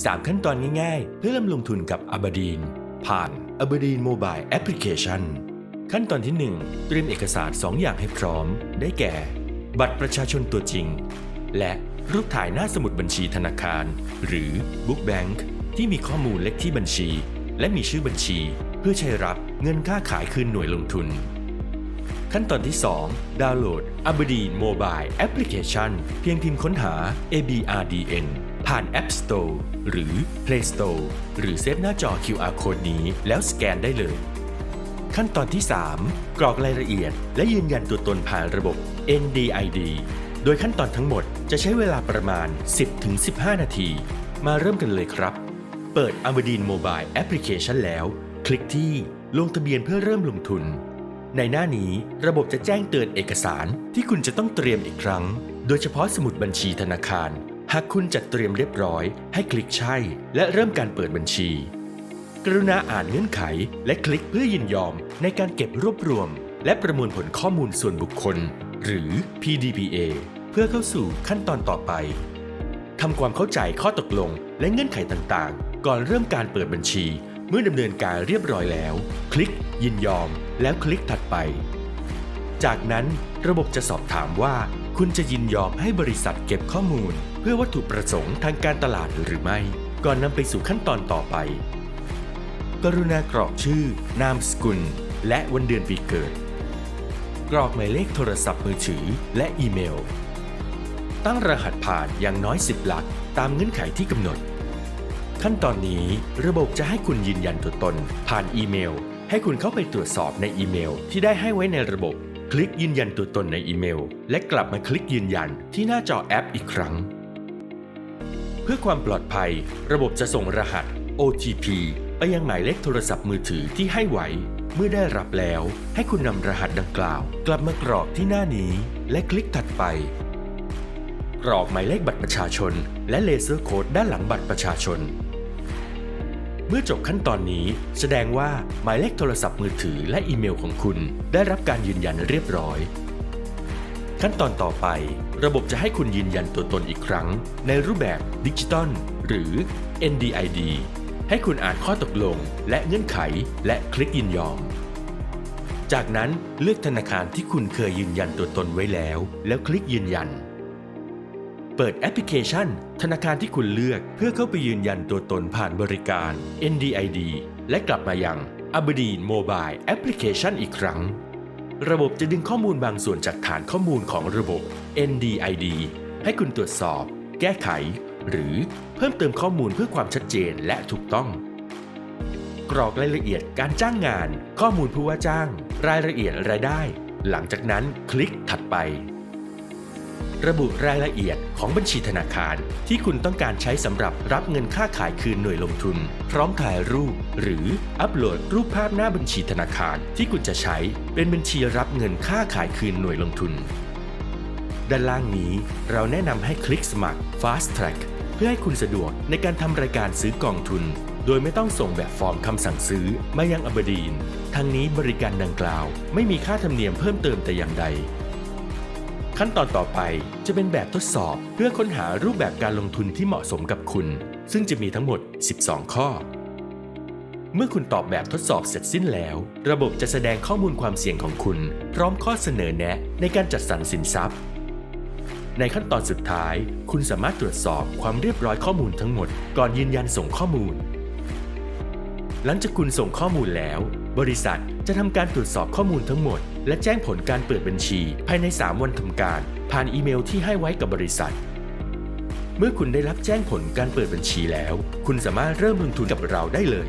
3 ขั้นตอนง่ายๆ เพื่อเริ่มลงทุนกับอ b บ r ดีนผ่าน a b บ r ดีนโมบายแอปพลิเคชันขั้นตอนที่ 1 เตรียมเอกสาร 2 อย่างให้พร้อม ได้แก่ บัตรประชาชนตัวจริง และรูปถ่ายหน้าสมุดบัญชีธนาคาร หรือ Book Bank ที่มีข้อมูลเลขที่บัญชี และมีชื่อบัญชี เพื่อใช้รับเงินค่าขายคืนหน่วยลงทุน ขั้นตอนที่ 2 ดาวน์โหลด Aberdeen Mobile Application เพียงพิมพ์ค้นหา ABRDN ผ่าน App Store หรือ Play Store หรือเซฟหน้าจอ QR Code นี้แล้วสแกนได้เลย ขั้นตอนที่ 3 กรอกรายละเอียด และยืนยันตัวตนผ่านระบบ NDID โดยขั้นตอนทั้งหมดจะใช้เวลาประมาณ 10-15 นาที มาเริ่มกันเลยครับ เปิด Aberdeen Mobile Application แล้ว คลิกที่ลงทะเบียนเพื่อเริ่มลงทุน ในหน้านี้ระบบจะแจ้งเตือนเอกสารที่คุณจะต้องเตรียมอีกครั้ง โดยเฉพาะสมุดบัญชีธนาคาร หากคุณจัดเตรียมเรียบร้อย ให้คลิกใช่ และเริ่มการเปิดบัญชี กรุณาอ่านเงื่อนไข และคลิกเพื่อยินยอมในการเก็บรวบรวม และประมวลผลข้อมูลส่วนบุคคล หรือ PDPA เพื่อเข้าสู่ขั้นตอนต่อไปทำความเข้าใจข้อตกลงและเงื่อนไขต่างๆ ก่อนเริ่มการเปิดบัญชี เมื่อดำเนินการเรียบร้อยแล้ว คลิก ยินยอม แล้วคลิกถัดไป จากนั้นระบบจะสอบถามว่า คุณจะยินยอมให้บริษัทเก็บข้อมูล เพื่อวัตถุประสงค์ทางการตลาดหรือไม่ ก่อนนำไปสู่ขั้นตอนต่อไป กรุณากรอกชื่อ นามสกุล และวันเดือนปีเกิด กรอกหมายเลขโทรศัพท์มือถือและอีเมล ตั้งรหัสผ่านอย่างน้อย 10 หลัก ตามเงื่อนไขที่กำหนด ขั้นตอนนี้ระบบจะให้คุณยืนยันตัวตน ผ่านอีเมล ให้คุณเข้าไปตรวจสอบในอีเมล ที่ได้ให้ไว้ในระบบ คลิกยืนยันตัวตนในอีเมล และกลับมาคลิกยืนยันที่หน้าจอแอปอีกครั้ง เพื่อความปลอดภัย ระบบจะส่งรหัส OTP ไปยังหมายเลขโทรศัพท์มือถือที่ให้ไว้ เมื่อได้รับแล้ว ให้คุณนำรหัสดังกล่าว กลับมากรอกที่หน้านี้ และคลิกถัดไปกรอกหมายเลขบัตรประชาชน และเลเซอร์โค้ดด้านหลังบัตรประชาชน มื่อจบขั้นตอนนี้ แสดงว่าหมายเลขโทรศัพท์มือถือและอีเมลของคุณ ได้รับการยืนยันเรียบร้อย ขั้นตอนต่อไป ระบบจะให้คุณยืนยันตัวตนอีกครั้ง ในรูปแบบดิจิตอลหรือ NDID ให้คุณอ่านข้อตกลง และเงื่อนไข และคลิกยินยอม จากนั้นเลือกธนาคารที่คุณเคยยืนยันตัวตนไว้แล้ว แล้วคลิกยืนยัน เปิดแอปพลิเคชัน ธนาคารที่คุณเลือกเพื่อเข้าไปยืนยันตัวตนผ่านบริการ NDID และกลับมายัง Aberdeen Mobile Application อีกครั้ง ระบบจะดึงข้อมูลบางส่วนจากฐานข้อมูลของระบบ NDID ให้คุณตรวจสอบ แก้ไข หรือเพิ่มเติมข้อมูลเพื่อความชัดเจนและถูกต้อง กรอกรายละเอียดการจ้างงาน ข้อมูลผู้ว่าจ้าง รายละเอียดรายได้ หลังจากนั้นคลิกถัดไป ระบุรายละเอียดของบัญชีธนาคาร ที่คุณต้องการใช้สำหรับรับเงินค่าขายคืนหน่วยลงทุน พร้อมถ่ายรูป หรืออัปโหลดรูปภาพหน้าบัญชีธนาคารที่คุณจะใช้เป็นบัญชีรับเงินค่าขายคืนหน่วยลงทุน ด้านล่างนี้เราแนะนำให้คลิกสมัคร Fast Track เพื่อให้คุณสะดวกในการทำรายการซื้อกองทุนโดยไม่ต้องส่งแบบฟอร์มคำสั่งซื้อมายังอบดีน ทั้งนี้บริการดังกล่าว ไม่มีค่าธรรมเนียมเพิ่มเติมแต่อย่างใด ขั้นตอนต่อไปจะเป็นแบบทดสอบเพื่อค้นหารูปแบบการลงทุนที่เหมาะสมกับคุณ ซึ่งจะมีทั้งหมด 12 ข้อ เมื่อคุณตอบแบบทดสอบเสร็จสิ้นแล้ว ระบบจะแสดงข้อมูลความเสี่ยงของคุณ พร้อมข้อเสนอแนะในการจัดสรรสินทรัพย์ ในขั้นตอนสุดท้าย คุณสามารถตรวจสอบความเรียบร้อยข้อมูลทั้งหมด ก่อนยืนยันส่งข้อมูล หลังจากคุณส่งข้อมูลแล้ว บริษัทจะทำการตรวจสอบข้อมูลทั้งหมด และแจ้งผลการเปิดบัญชี ภายใน 3 วันทำการ ผ่านอีเมลที่ให้ไว้กับบริษัท เมื่อคุณได้รับแจ้งผลการเปิดบัญชีแล้ว คุณสามารถเริ่มลงทุนกับเราได้เลย